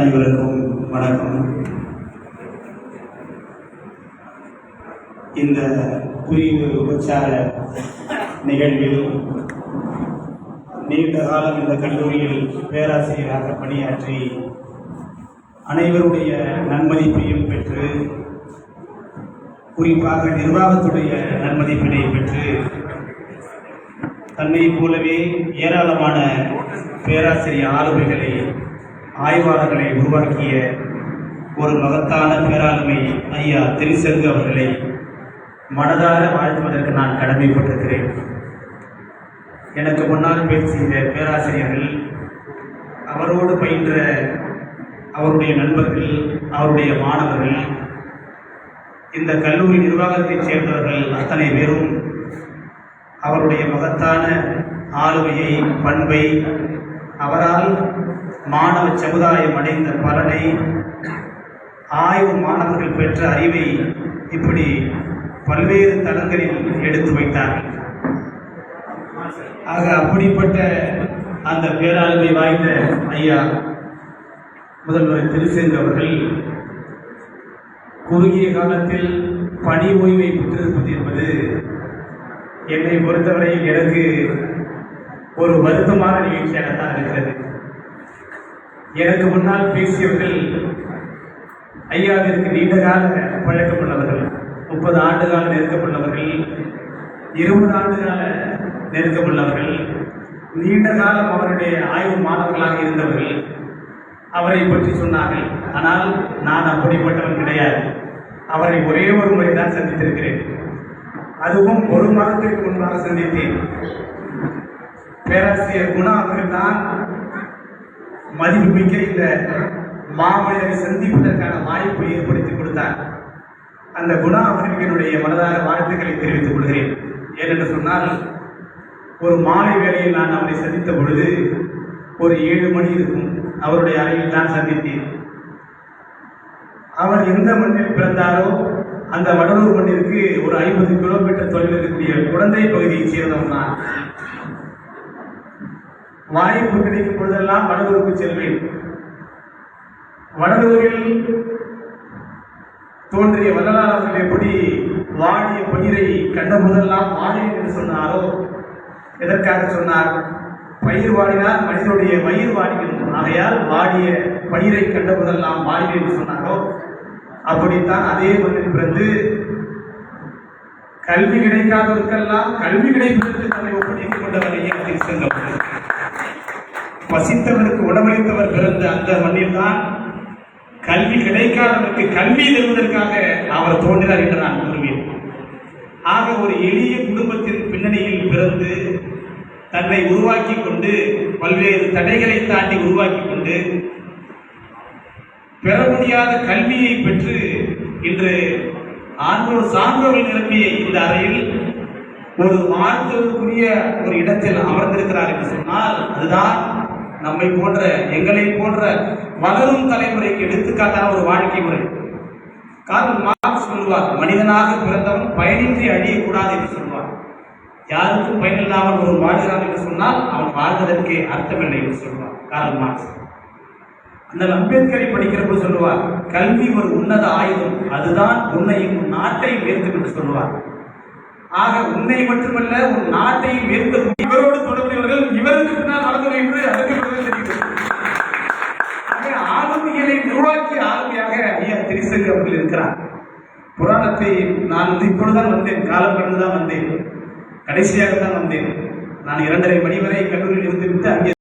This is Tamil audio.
அனைவருக்கும் வணக்கம். இந்த புரிவு உபச்சார நிகழ்வில் நீண்ட காலம் இந்த கல்லூரியில் பேராசிரியராக பணியாற்றி அனைவருடைய நன்மதிப்பையும் பெற்று குறிப்பாக நிர்வாகத்துடைய நன்மதிப்பினை பெற்று தன்னை போலவே ஏராளமான பேராசிரியர் ஆளுமைகளை ஆய்வாளர்களை உருவாக்கிய ஒரு மகத்தான பேராளுமை ஐயா திருசெல்கு அவர்களை மனதார வாழ்த்துவதற்கு நான் கடமைப்பட்டிருக்கிறேன். எனக்கு முன்னால் பேசிய பேராசிரியர்கள் அவரோடு பயின்ற அவருடைய நண்பர்கள் அவருடைய மாணவர்கள் இந்த கல்லூரி நிர்வாகத்தைச் சேர்ந்தவர்கள் அத்தனை பேரும் அவருடைய மகத்தான ஆளுமையை பண்பை அவரால் மாணவ சமுதாயம் அடைந்த பலனை ஆய்வு மாணவர்கள் பெற்ற அறிவை இப்படி பல்வேறு தளங்களில் எடுத்து வைத்தார்கள். ஆக அப்படிப்பட்ட அந்த பேராளுமை வாய்ந்த ஐயா முதல்வர் திருசெங்க அவர்கள் குறுகிய காலத்தில் பணி ஓய்வை பெற்றிருப்பது என்பது என்னை பொறுத்தவரை எனக்கு ஒரு வருத்தமான நிகழ்ச்சியாகத்தான் இருக்கிறது. எனக்கு முன்னால் பேசியவர்கள் ஐயாவிற்கு நீண்ட கால பழக்கமுள்ளவர்கள் முப்பது ஆண்டு கால நெருக்கமுள்ளவர்கள் இருபது ஆண்டு கால நெருக்கமுள்ளவர்கள் நீண்ட காலம் அவருடைய ஆய்வு மாணவர்களாக இருந்தவர்கள் அவரை பற்றி சொன்னார்கள். ஆனால் நான் அப்படிப்பட்டவன் கிடையாது. அவரை ஒரே ஒரு முறை தான் சந்தித்திருக்கிறேன். அதுவும் ஒரு மாதத்திற்கு முன்பாக சந்தித்தேன். பேராசிரியர் குணா அவர்கள் தான் மதிப்புமிக்க இந்த மாமனிதரை சந்திப்பதற்கான வாய்ப்பை ஏற்படுத்தி கொடுத்தார். அந்த குணா அவர்களுக்கு என்னுடைய மனதார வாழ்த்துக்களை தெரிவித்துக் கொள்கிறேன். ஏனென்று சொன்னால் ஒரு மாலை வேளையில் நான் அவரை சந்தித்த பொழுது ஒரு ஏழு மணி இருக்கும் அவருடைய அறையில் தான் சந்தித்தேன். அவர் எந்த மண்ணில் பிறந்தாரோ அந்த வடலூர் மண்ணிற்கு ஒரு ஐம்பது கிலோமீட்டர் தொலைவில் இருக்கக்கூடிய குழந்தை பகுதியைச் சேர்ந்தவன் தான் வாய்ப்பு கிடைக்கும் பொழுதெல்லாம் செல்வேன். வடலூரில் தோன்றிய வள்ளலார் அவர்கள் எப்படி வாடிய பயிரை கண்ட போதெல்லாம் வாடியன் என்று சொன்னாரோ? எதற்காக சொன்னார்? பயிர் வாடினால் மனிதனுடைய வயிறு வாடிடும் ஆகையால் வாடிய பயிரை கண்ட முதலாம் வாடியன் என்று சொன்னாரோ? அப்படித்தான் அதே மண்ணில் பிறந்து கல்வி கிடைக்காதவருக்கெல்லாம் கல்வி கிடைப்பதற்கு தன்னை ஒப்படைத்துக் கொண்டவர் ஐயா திருச்செங்கம் பசித்தவனுக்கு உணவளித்தவர் பிறந்த அந்த மண்ணில் தான் கல்வி கிடைக்காதவனுக்கு கல்வி தருவதற்காக அவர் தோன்றினார் என்று நான் கூறுவேன் ஆக ஒரு எளிய குடும்பத்தின் பின்னணியில் பிறந்து தன்னை உருவாக்கி கொண்டு பல்வேறு தடைகளை தாண்டி உருவாக்கி கொண்டு பெற முடியாத கல்வியை பெற்று இன்று ஆண்டோர் சான்றோர்கள் நிரம்பிய இந்த அறையில் ஒரு வாழ்த்தலுக்குரிய ஒரு இடத்தில் அமர்ந்திருக்கிறார் என்று சொன்னால் அதுதான் நம்மை போன்ற எங்களை போன்ற வளரும் தலைமுறைக்கு எடுத்துக்காட்டான ஒரு வாழ்க்கை முறை. கார்ல் மார்க்ஸ் சொல்வார் மனிதனாக பிறந்தவன் பயனின்றி அழியக்கூடாது என்று சொல்வார் யாருக்கும் பயனில்லாமல் ஒரு வாழ்கிறான் என்று சொன்னால் அவன் வாழ்வதற்கு அர்த்தமில்லை என்று சொல்வார் கார்ல் மார்க்ஸ். அந்த அம்பேத்கரை படிக்கிற போது சொல்லுவார் கல்வி ஒரு உன்னத ஆயுதம் அதுதான் உன்னையும் உன் நாட்டை உயர்த்தும் என்று சொல்லுவார். ஆக உன்னை மட்டுமல்ல உன் நாட்டையும் உயர்த்த இவரோடு தொடர்புடையவர்கள் இவருக்கு பின்னால் நடந்தது என்று அதற்கு பிறகு தெரிகிறது ஆக ஆளுமைகளை உருவாக்கிய ஆளுமையாக ஐயா அவர்கள் இருக்கிறார். புராணத்தை நான் வந்து இப்பொழுதுதான் வந்தேன் காலம் கடந்துதான் வந்தேன். கடைசியாக தான் வந்தேன். நான் இரண்டரை மணி வரை கல்லூரியில் இருந்து விட்டு அங்கே